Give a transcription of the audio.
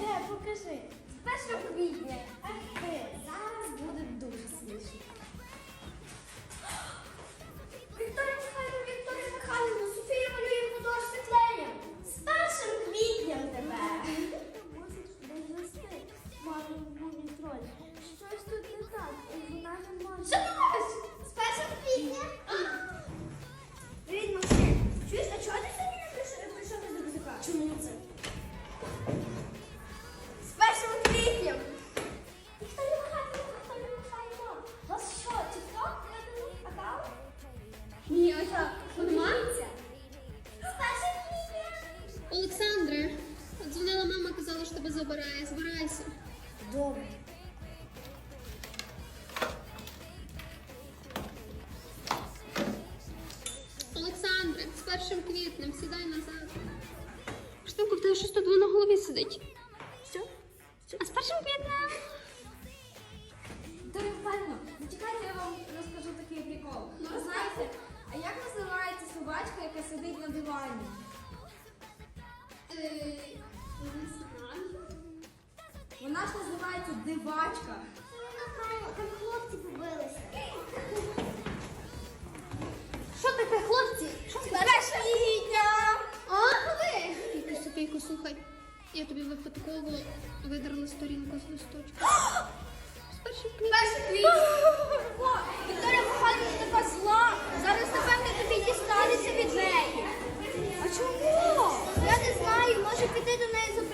де, покажи. З 1 квітня. Ах зараз буде дуже смішно. Ні, 1 квітня. Олександре, дзвонила мама, казала, що тебе забирає. Збирайся. Добре. Олександре, з першим квітнем, сідай назад. Штуку, в тебе щось тут на голові сидить. Що? А з першим квітнем? Сидить на дивані? Е. Вона ж називається дивачка. Там хлопці побилися. Що таке, хлопці? Що куди? Тільки Софійко, слухай. Я тобі випадково видерла сторінку з листочка. З першим квітнем. О, Вікторія Михайлівна така зла. Зараз, напевно, тобі дістанеться від неї. Чому? Я не знаю, може піти до неї запитайся.